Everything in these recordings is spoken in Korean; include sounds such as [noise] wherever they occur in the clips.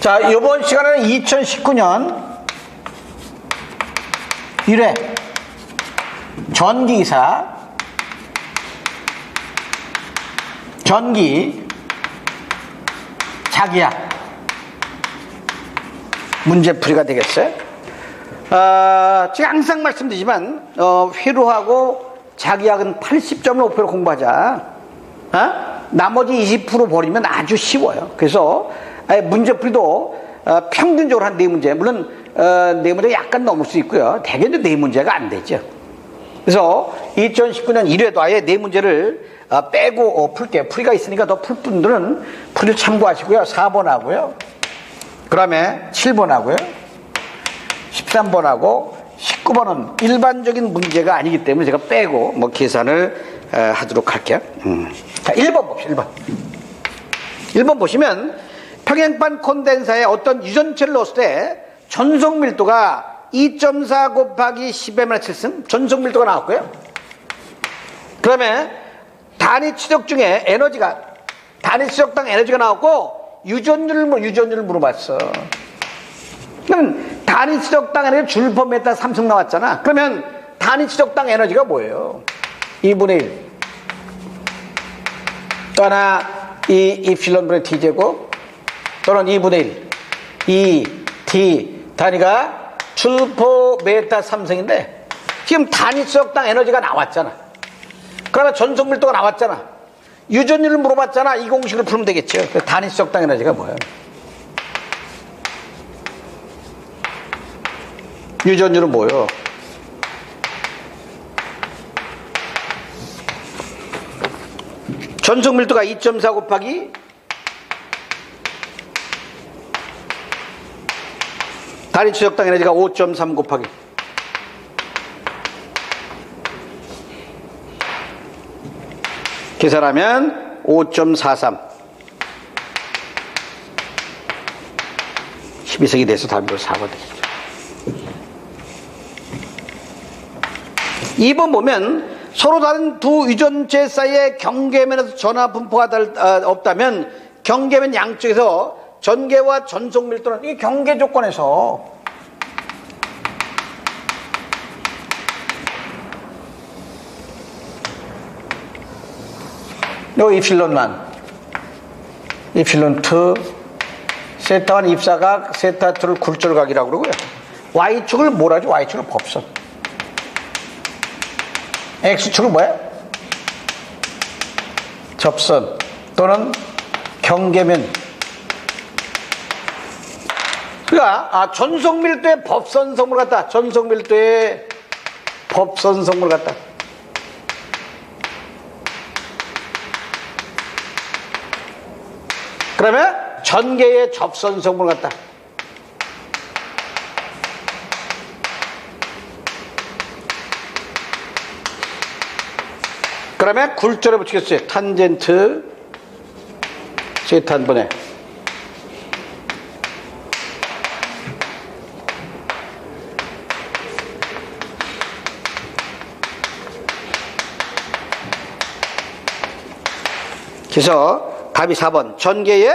자, 이번 시간에는 2019년 1회 전기사 전기 자기야 문제풀이가 되겠어요. 어, 제가 항상 말씀드리지만 어, 회로하고 자기약은 80.5% 공부하자. 어? 나머지 20% 버리면 아주 쉬워요. 그래서 문제풀이도 어, 평균적으로 한 네 문제, 물론 어, 네 문제 약간 넘을 수 있고요. 대개는 네 문제가 안 되죠. 그래서 2019년 1회도 아예 네 문제를 어, 빼고 어, 풀게요. 풀이가 있으니까 더 풀 분들은 풀을 참고하시고요. 4번 하고요. 그 다음에 7번 하고요. 13번 하고 19번은 일반적인 문제가 아니기 때문에 제가 빼고 뭐 계산을 에, 하도록 할게요. 음. 자, 1번 봅시다. 1번. 1번 보시면 평행판 콘덴사에 어떤 유전체를 넣었을 때 전속 밀도가 2.4 곱하기 10의 마이너스 7승 전속 밀도가 나왔고요. 그 다음에 단위 추적 중에 에너지가 단위 추적당 에너지가 나왔고 유전율을 물- 유전율을 물어봤어. 그러면 단위 추적당 에너지 메타 3승 나왔잖아. 그러면 단위 추적당 에너지가 뭐예요? 2분의 1. 또 하나 이 입실론분의 t제곱 또는 2분의 1. 2 t 단위가 줄퍼 메타 3승인데 지금 단위 추적당 에너지가 나왔잖아. 그러나 전속 밀도가 나왔잖아. 유전율을 물어봤잖아. 이 공식을 풀면 되겠죠. 그 단위 추적당 에너지가 뭐예요? 유전율은 뭐요? 전속 밀도가 2.4 곱하기 단위 추적당 에너지가 5.3 곱하기. 계산하면 5.43 12세기 돼서 답이 4번 되겠죠. 2번 보면 서로 다른 두 유전체 사이의 경계면에서 전화 분포가 달- 아, 없다면 경계면 양쪽에서 전개와 전속 밀도는 이 경계 조건에서 요 입실론만 입실론 2 세타 1 입사각 세타 2를 굴절각이라고 그러고요 Y축을 뭐라죠? Y축을 법선 X축은 뭐야? 접선 또는 경계면. 그러니까 아, 전속밀도의 법선성물 같다. 전속밀도의 법선성물 같다. 그러면 전개의 접선성물 같다. 그러면 굴절에 붙이겠어요. 탄젠트 세탄분의 그래서 답이 4번 전개의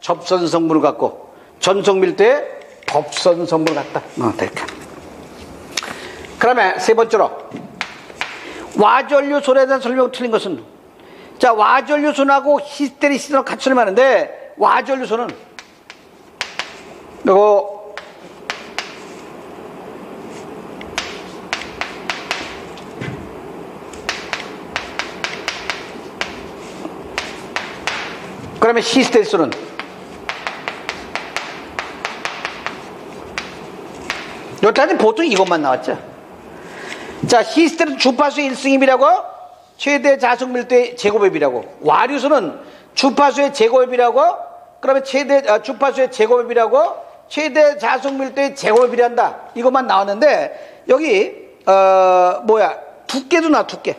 접선 성분을 갖고 전속 밀도의 법선 성분을 갖다. 어, 될까? 그러면 세 번째로 와전류손에 대한 설명 틀린 것은 자 와전류손하고 히스테리시스랑 같이 설명하는데 와전류손은 이거 그러면 히스테리스는 여기까지 보통 이것만 나왔죠. 자, 히스테는 주파수의 1승입이라고 최대 자속 밀도의 제곱입이라고 와류수는 주파수의 제곱입이라고 그러면 최대 아, 주파수의 제곱입이라고 최대 자속 밀도의 제곱이란다. 이것만 나왔는데 여기 어 뭐야 두께도 나 두께.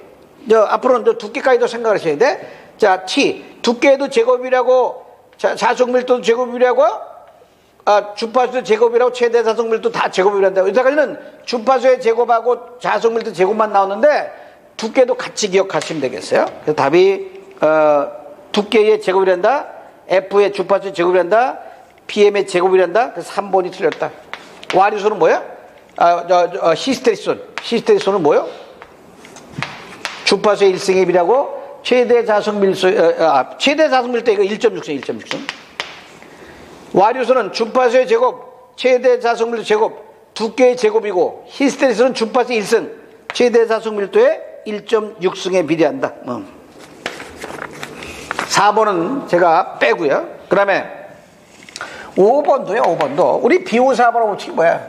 저 앞으로는 저 두께까지도 생각을 하셔야 돼. 자, T 두께도 제곱이라고 자, 자속 밀도도 제곱이라고 아, 주파수 제곱이라고 최대 자속밀도 다 제곱이란다. 여기까지는 주파수의 제곱하고 자속밀도 제곱만 나오는데 두께도 같이 기억하시면 되겠어요. 그래서 답이 어, 두께의 제곱이란다. F의 주파수 제곱이란다. BM의 제곱이란다? 그래서 3번이 틀렸다. 와류수는 뭐야? 아, 저, 저, 어, 시스테리손. 시스테리손은 뭐요? 주파수의 1승의 비라고 최대 자석 밀수, 어, 어, 아, 최대 자석 밀도 이거 1.6승, 1.6승. 와류수는 주파수의 제곱, 최대 자석 밀도 제곱, 두께의 제곱이고, 히스테리스는 주파수 1승, 최대 자석 밀도의 1.6승에 비례한다. 음. 4번은 제가 빼고요. 그 다음에 5번도요, 5번도. 우리 비호사번호 법칙이 뭐야?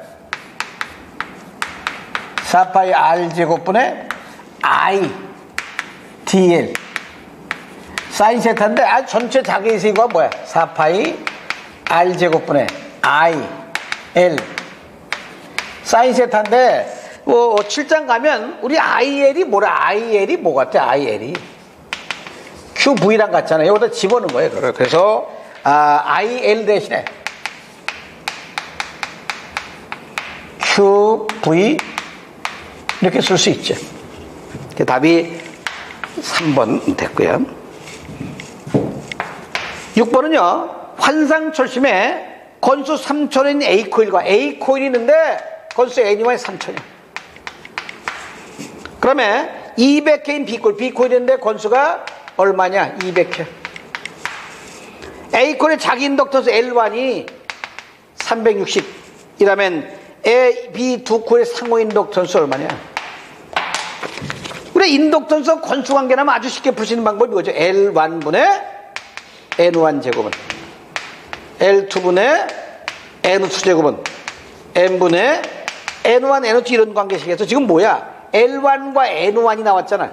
4파이 R제곱분의 I, DL. 사인 세타인데, 아, 전체 자기 세가 뭐야? 4파이 R제곱분의 I, L. 사인 세타인데, 뭐, 7장 가면, 우리 IL이 뭐라? IL이 뭐 같아? IL이. QV랑 같잖아요. 여기다 집어넣은 거예요. 그걸. 그래서 아, IL 대신에 QV 이렇게 쓸 수 있죠. 그 답이 3번 됐고요. 6번은요. 환상철심에 건수 3천인 A코일과 A코일이 있는데 건수 N이와 3천이야. 그러면 200개인 B코일, B코일인데 건수가 얼마냐? 200회. A콜의 자기 인덕턴스 L1이 360 이라면 A, B 두 콜의 상호 인덕턴스 얼마냐? 우리 인덕턴스 건수 관계나면 아주 쉽게 풀 수 있는 방법이 뭐죠? L1분의 N1 제곱은 L2분의 N2 제곱은 N분의 N1, N2 이런 관계식에서 지금 뭐야? L1과 N1이 나왔잖아.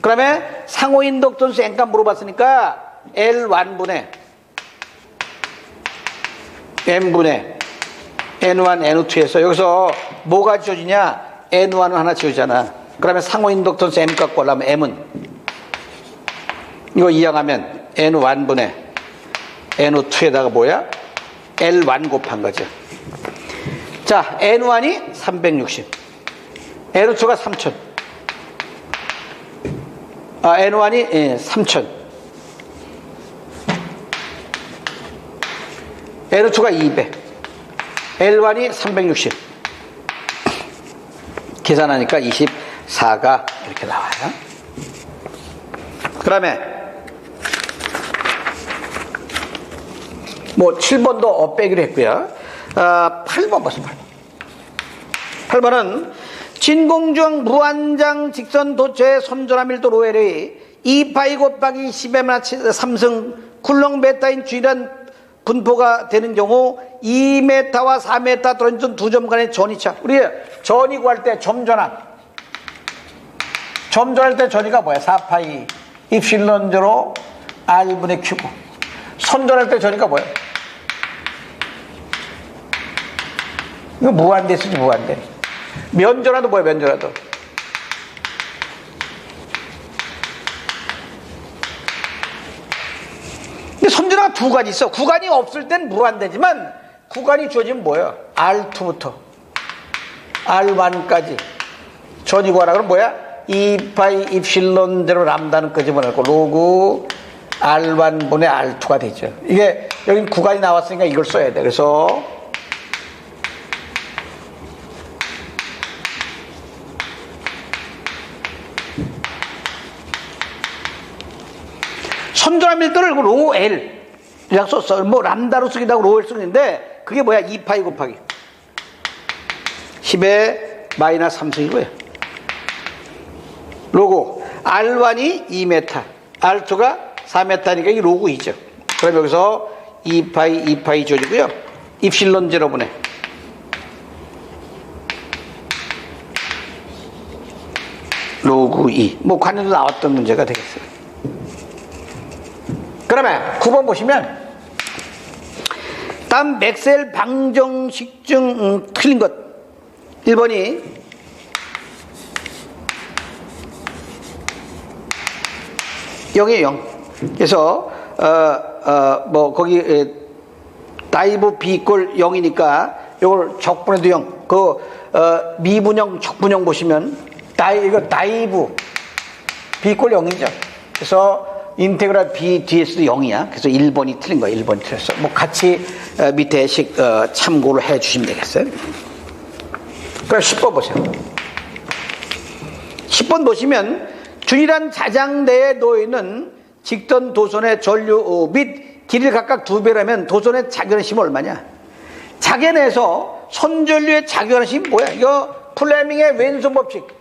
그러면 상호 인덕턴스 N값 물어봤으니까 L1분의 N분의 N1, N2에서 여기서 뭐가 지워지냐? N1은 하나 지우잖아. 그러면 상호 인덕턴스 M값 구하려면 M은 이거 이항하면 N1분의 N2에다가 뭐야? L1 곱한 거죠. 자, N1이 360. N2가 3000. 아, N1이 예, 3000. N2가 200. L1이 360. 계산하니까 24가 이렇게 나와요. 그 다음에 뭐 7번도 엇빼기로 했고요. 아, 8번 보세요. 8번. 8번은 진공중 무한장 직선 도체 손전화 밀도 로엘이 2파이 곱하기 10의 마 3승 쿨롱 베타인 G란 분포가 되는 경우 2m와 4m 떨어진 두 점 간의 전이차. 우리 전이 구할 때 점전환. 점전할 때 전이가 뭐야? 4파이 입실론 제로 R분의 큐브. 선전할 때 전이가 뭐야? 이거 무한대 쓰지 무한대. 면전화도 뭐야 면전화도. 근데 선전화가 두 가지 있어. 구간이 없을 땐 무한대지만 구간이 주어지면 뭐예요? R2부터 R1까지 전이 구하라 그러면 뭐야? 2파이 입실론대로 람다는 끄집어내고 로그 R1분의 R2가 되죠. 이게 여기 구간이 나왔으니까 이걸 써야 돼. 그래서 선전한 밀도를 로 L 이라고 썼어. 뭐 람다로 쓰기도 하고 로엘 쓰기인데 그게 뭐야? 2파이 곱하기 10의 마이너스 3승이고요. 로고 R1이 2m, R2가 4m니까 이게 로고 2죠. 그럼 여기서 2파이, 2파이 줘지고요. 입실론 제로분에 로그 2. 뭐 관련도 나왔던 문제가 되겠어요. 그러면 9번 보시면 다음 맥셀 방정식증 음, 틀린 것 1번이 영이에요 0. 그래서 어, 어, 뭐 거기 에, 다이브 B꼴 0이니까 이걸 적분해도 0. 그 어, 미분형 적분형 보시면 다이 이거 다이브 B꼴 0이죠. 그래서 인테그랄 B DS도 0이야. 그래서 1번이 틀린 거야. 1번이 틀렸어. 뭐 같이 어, 밑에 식 어, 참고를 해 주시면 되겠어요. 그럼 10번 보세요. 10번 보시면 균일한 자장대에 놓이는 직선 도선의 전류 어, 및 길이를 각각 두 배라면 도선의 힘이 얼마냐? 자견에서 선전류의 힘이 뭐야? 이거 플레밍의 왼손 법칙.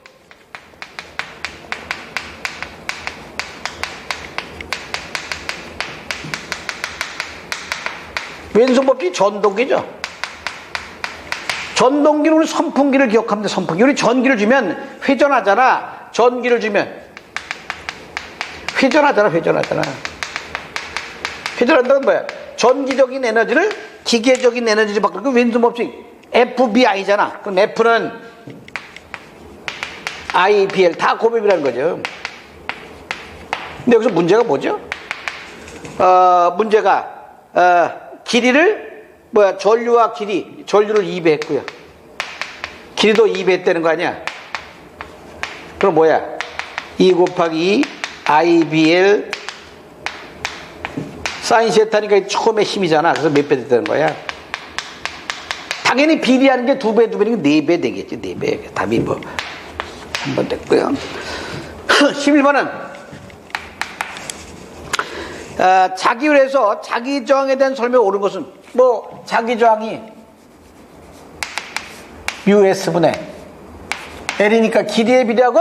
왼손 법칙 전동기죠. 전동기는 우리 선풍기를 돼, 선풍기. 우리 전기를 주면 회전하잖아. 전기를 주면. 회전하잖아, 회전하잖아. 회전한다는 뭐야? 전기적인 에너지를 기계적인 에너지로 바꾸고 왼손 법칙. FBI잖아. 그럼 F는 IBL 다 고백이라는 거죠. 근데 여기서 문제가 뭐죠? 어, 문제가, 어, 길이를 뭐야 전류와 길이 전류를 2배 했고요. 길이도 2배 했다는 거 아니야? 그럼 뭐야? 2 곱하기 2 IBL 사인 세타니까 처음에 힘이잖아. 그래서 몇 배 됐다는 거야? 당연히 비례하는 게 두 배, 두 배니까 네 배 되겠지, 네 배. 답이 뭐, 한 번 됐고요. [laughs] 11번은, 어, 자기율에서 자기 저항에 대한 설명이 옳은 것은 뭐 자기 저항이 US분의 L이니까 길이에 비례하고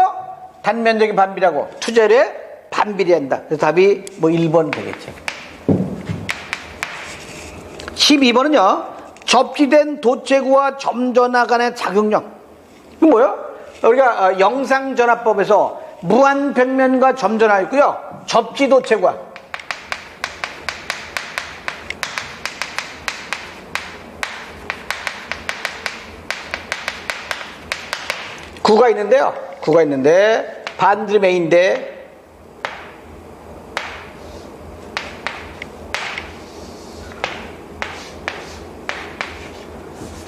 단면적인 반비례하고 투자율에 반비례한다. 그래서 답이 뭐 1번 되겠죠. 12번은요. 접지된 도체구와 점전화 간의 작용력. 이거 뭐요? 우리가 어, 영상전화법에서 무한평면과 점전화 있고요. 접지 도체구와 구가 있는데요. 구가 있는데 반드리 메인데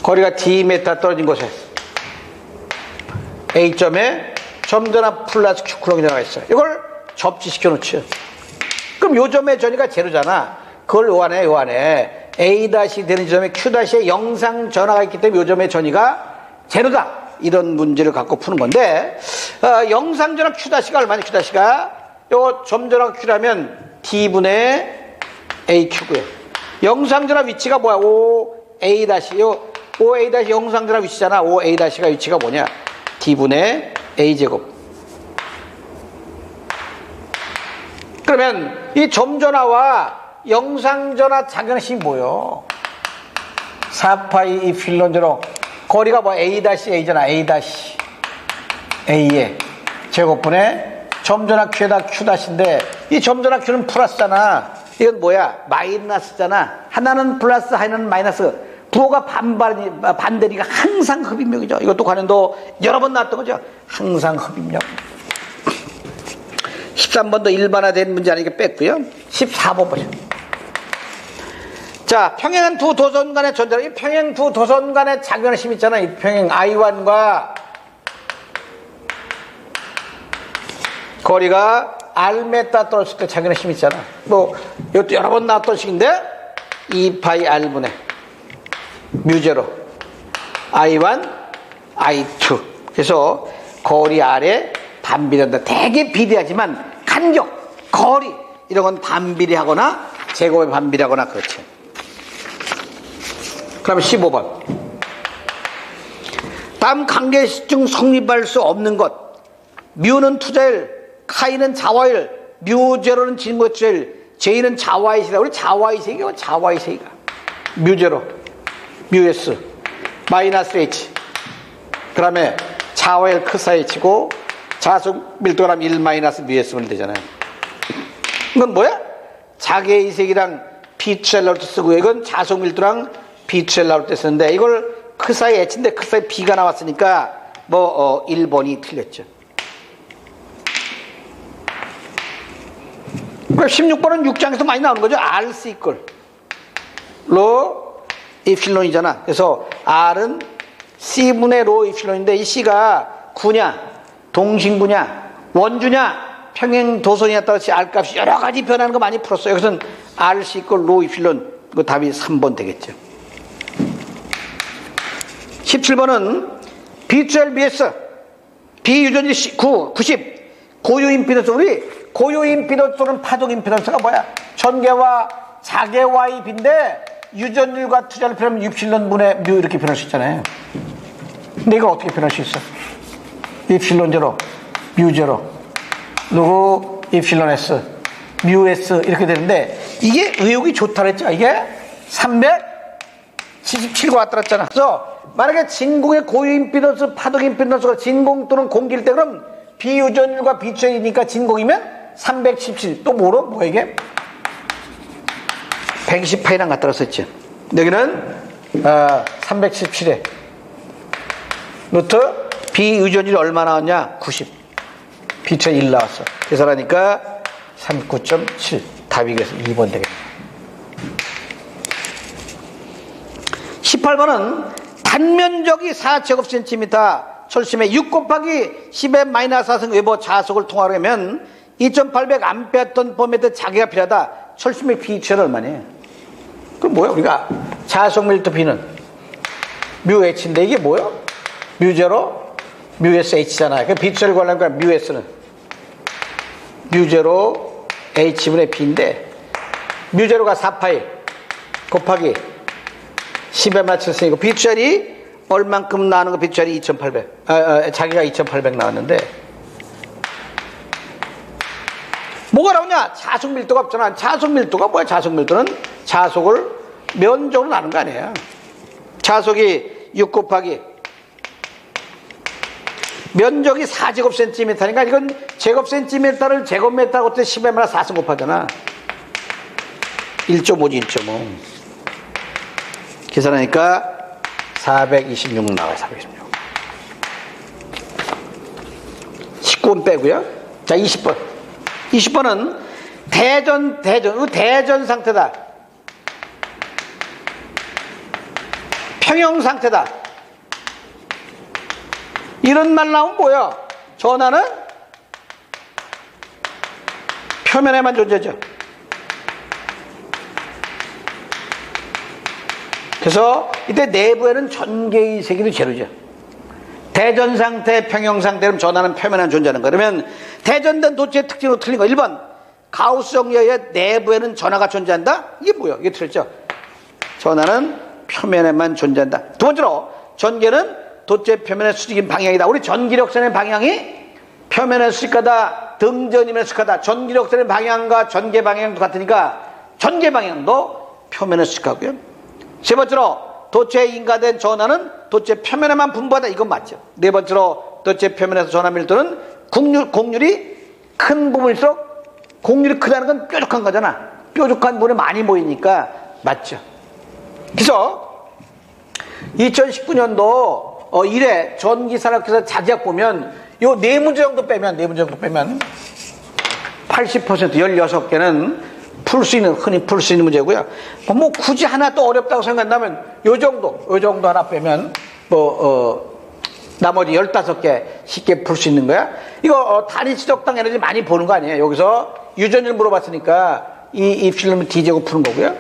거리가 D메타 떨어진 곳에 A점에 점전화 플러스 Q 쿨롱이라고 있어요. 이걸 접지시켜 놓죠. 그럼 요 점의 전이가 제로잖아. 그걸 요 안에 요 안에 A 다시 되는 지점에 Q 다시의 영상 전화가 있기 때문에 요 점의 전이가 제로다. 이런 문제를 갖고 푸는 건데 어, 영상 전압 Q 다시가 얼마냐? Q 다시가 요 점전압 Q라면 D분의 AQ고요. 영상 전압 위치가 뭐야? O A 다시 요 O A 다시 영상 전압 위치잖아. O A 다시가 위치가 뭐냐? D분의 A 제곱. 그러면 이 점전화와 영상전화 작용식이 뭐요? 4파이 이 필론제로 거리가 뭐 A-A잖아. A-A의 제곱분의 점전화 Q에다 Q-인데 이 점전화 Q는 플러스잖아. 이건 뭐야? 마이너스잖아. 하나는 플러스, 하나는 마이너스. 부호가 반반, 반대니까 항상 흡입력이죠. 이것도 관련도 여러 번 나왔던 거죠. 항상 흡입력. 13번도 일반화된 문제 아니니까 뺐고요. 14번 보죠. 자, 평행한 두 도선 간의 전자력, 이 평행 두 도선 간의 작용의 힘 있잖아요. 이 평행 I1과 거리가 R메타 떨어질 때 작용의 힘 있잖아. 뭐, 이것도 여러 번 나왔던 식인데, 2파이 R분의 뮤제로 I1, I2. 그래서 거리 R에 반비례한다. 되게 비례하지만 간격, 거리, 이런 건 반비례하거나 제곱에 반비례하거나 그렇죠. 그럼 15번. 다음 관계식 성립할 수 없는 것. 뮤는 투자일, 카이는 자화일, 뮤제로는 진모일, 제이는 자화이시다. 우리 자화이세기가 자화이세기가. 뮤제로, 뮤에스, 마이너스 H. 그 다음에 자화일 크사 H고 자속 밀도gram 1 마이너스 뮤에스면 되잖아요. 이건 뭐야? 자개 이색이랑 비트엘 나올 때 쓰고 이건 자속 밀도랑 비트엘 나올 때 쓰는데 이걸 크사이 H인데 크사이 B가 나왔으니까 뭐 어, 1번이 틀렸죠. 그러니까 16번은 6장에서 많이 나오는 거죠. R C 이걸 로 이필론이잖아. 그래서 R은 C분의 로 이필론인데 이 C가 구냐, 동신구냐, 원주냐, 평행 도선이에 따라서 R 값이 여러 가지 변하는 거 많이 풀었어요. 여기서는 RC 이꼴 로 이필론 그 답이 3번 되겠죠. 17번은 B12BS 비유전지 9, 90 고유 임피던스 우리 고유 임피던스 또는 파동 임피던스가 뭐야? 전개와 자개와의 비인데 유전율과 투자를 표현하면 입실론 분의 뮤 이렇게 표현할 수 있잖아요. 근데 이걸 어떻게 표현할 수 있어? 입실론 제로, 뮤 제로, 누구 입실론 S, 뮤 S 이렇게 되는데 이게 의욕이 좋다 그랬죠? 이게 377과 왔다 갔잖아. 그래서 만약에 진공의 고유 임피던스, 파동 임피던스가 진공 또는 공기일 때 그럼 비유전율과 비추이니까 진공이면 317. 또 뭐로? 뭐 이게? 128이랑 갖다 썼죠. 여기는 어, 317에 루트 비유전율이 얼마 나왔냐? 90. 비추 1 나왔어. 계산하니까 39.7. 답이 그래서 2번 되겠네. 18번은 단면적이 4제곱센티미터 철심의 6 곱하기 10의 마이너스 4승 외버 자속을 통하려면 2800 암페어톤 범위에 자기가 필요하다. 철심의 비치는 얼마냐? 그럼 뭐야? 우리가 자속 밀도 B는 뮤 H인데 이게 뭐야? 뮤 제로 뮤 S H잖아요. 그 비치를 구하려면 그러니까 뮤 S는 뮤 제로 H분의 B인데 뮤 제로가 4파이 곱하기 10에 맞췄으니까 비추알이 얼만큼 나오는 거 비추알이 2800 아, 아, 자기가 2800 나왔는데. 뭐가 나오냐? 자속 밀도가 없잖아. 자속 밀도가 뭐야? 자속 밀도는 자속을 면적으로 나눈 거 아니에요. 자속이 6 곱하기 면적이 4제곱 센티미터니까 이건 제곱 센티미터를 제곱미터하고 10에 말아 4승 곱하잖아. 1.5지 1.5 계산하니까 426 나와요, 426. 19번 빼고요. 자, 20번. 20번은 대전, 대전, 이거 대전 상태다. 평형 상태다. 이런 말 나오면 뭐야? 전화는 표면에만 존재죠. 그래서 이때 내부에는 전개의 세계도 제로죠. 대전 상태, 평형 상태로 전하는 표면한 존재하는 거. 그러면 대전된 도체의 특징으로 틀린 거. 1번. 가우스 정리의 내부에는 전하가 존재한다? 이게 뭐야? 이게 틀렸죠. 전하는 표면에만 존재한다. 두 번째로, 전개는 도체 표면의 수직인 방향이다. 우리 전기력선의 방향이 표면의 수직하다, 등전이면 수직하다. 전기력선의 방향과 전개 방향도 같으니까 전개 방향도 표면의 수직하고요. 세 번째로 도체 인가된 전하는 도체 표면에만 분布하다 이건 맞죠. 네 번째로 도체 표면에서 전하 밀도는 공률, 공률이 큰 부분일수록 공률이 크다는 건 뾰족한 거잖아. 뾰족한 부분에 많이 모이니까 맞죠. 그래서 2019년도 어 1회 전기산업회사 자제학 보면 요 네 문제 정도 빼면 네 문제 정도 빼면 80% 16개는 풀 수 있는 흔히 풀 수 있는 문제고요. 뭐 굳이 하나 또 어렵다고 생각한다면 요 정도 요 정도 하나 빼면 뭐 어, 나머지 15개 쉽게 풀 수 있는 거야. 이거 어, 단위 지적당 에너지 많이 보는 거 아니에요. 여기서 유전을 물어봤으니까 이 입실름을 D제곱 푸는 거고요.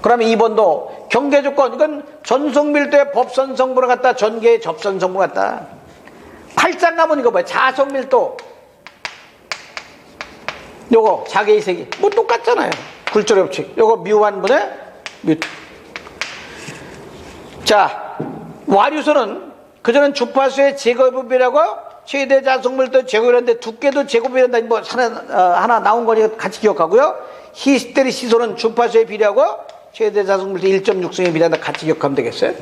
그러면 2번도 경계 조건 이건 전송 밀도의 법선 성분을 갖다 전개의 접선 성분을 갖다 8장 남은 이거 뭐야 자석 밀도 요거 자개 이색이 뭐 똑같잖아요. 굴절의 법칙. 요거 뮤1분의 뮤. 자, 와류소는 그전엔 주파수의 제곱이라고 최대 자속물도 제곱이라는데 두께도 제곱이란다. 뭐 하나, 어, 하나 나온 거니 같이 기억하고요. 히스테리 시소는 주파수에 비례하고 최대 자속물도 1.6승에 비례한다. 같이 기억하면 되겠어요.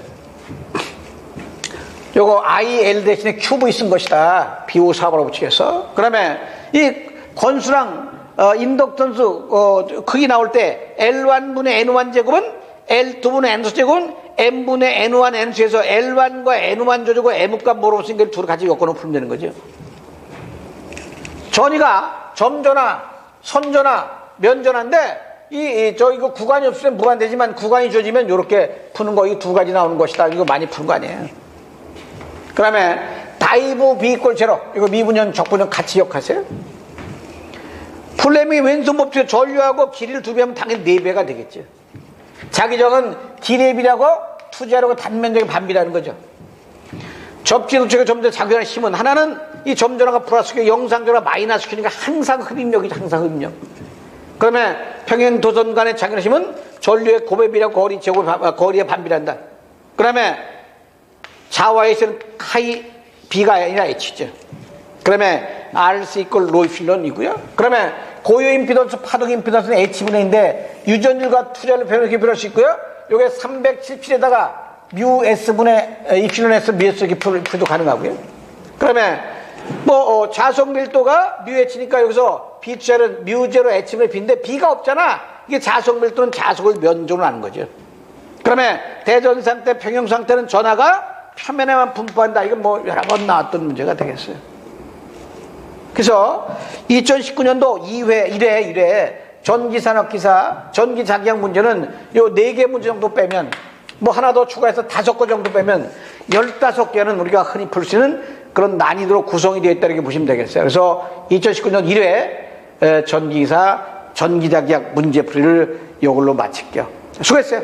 요거 IL 대신에 QV 쓴 것이다. BO4바로 붙이겠어. 그러면 이 권수랑 어, 인덕턴수 어, 크기 나올 때 L1분의 N1 제곱은 L2분의 N2 제곱은 N분의 N1 N2에서 L1과 N1 조주고 M값 걸 둘이 같이 엮어놓으면 풀면 되는 거죠. 전이가 점전화, 선전화, 면전화인데 이, 이, 저 이거 구간이 없으면 무한되지만 구간이 조지면 이렇게 푸는 거 이 두 가지 나오는 것이다. 이거 많이 푸는 거 아니에요. 그 다음에 다이브 비꼴 제로 이거 미분연 적분연 같이 기억하세요. 플레밍의 왼손 법칙 전류하고 길이를 두 배하면 당연히 네 배가 되겠죠. 자기적은 기랩이라고 투자라고 단면적인 반비라는 거죠. 접지도체가 점점 작용하는 힘은 하나는 이 점전화가 플러스고 영상전화 마이너스 키니까 항상 흡입력이죠. 항상 흡입력. 그러면 평행 도선 간의 작용하는 힘은 전류의 고배비라고 거리 제곱 아, 거리에 반비란다. 그러면 자와의 있는 카이 B가 아니라 H죠. 그러면 RC 이꼴 로이필런이고요. 그러면 고유 임피던스, 파동 임피던스는 H분의 인데 유전율과 투자를 변하게 변할 수 있고요. 요게 377에다가 뮤 S분의 이필런 S 뮤 S 이렇게 풀- 풀도 가능하고요. 그러면 뭐 어, 자속 밀도가 뮤 H니까 여기서 B 투자는 뮤 제로 H분의 B인데 B가 없잖아. 이게 자속 밀도는 자속을 면적으로 하는 거죠. 그러면 대전 상태, 평형 상태는 전하가 표면에만 분포한다. 이건 뭐 여러 번 나왔던 문제가 되겠어요. 그래서 2019년도 2회, 1회, 1회 전기산업기사, 전기자기약 문제는 요 4개 문제 정도 빼면 뭐 하나 더 추가해서 다섯 거 정도 빼면 15개는 우리가 흔히 풀 수 있는 그런 난이도로 구성이 되어 있다는 게 보시면 되겠어요. 그래서 2019년 1회 전기기사, 전기자기약 문제풀이를 이걸로 마칠게요. 수고했어요.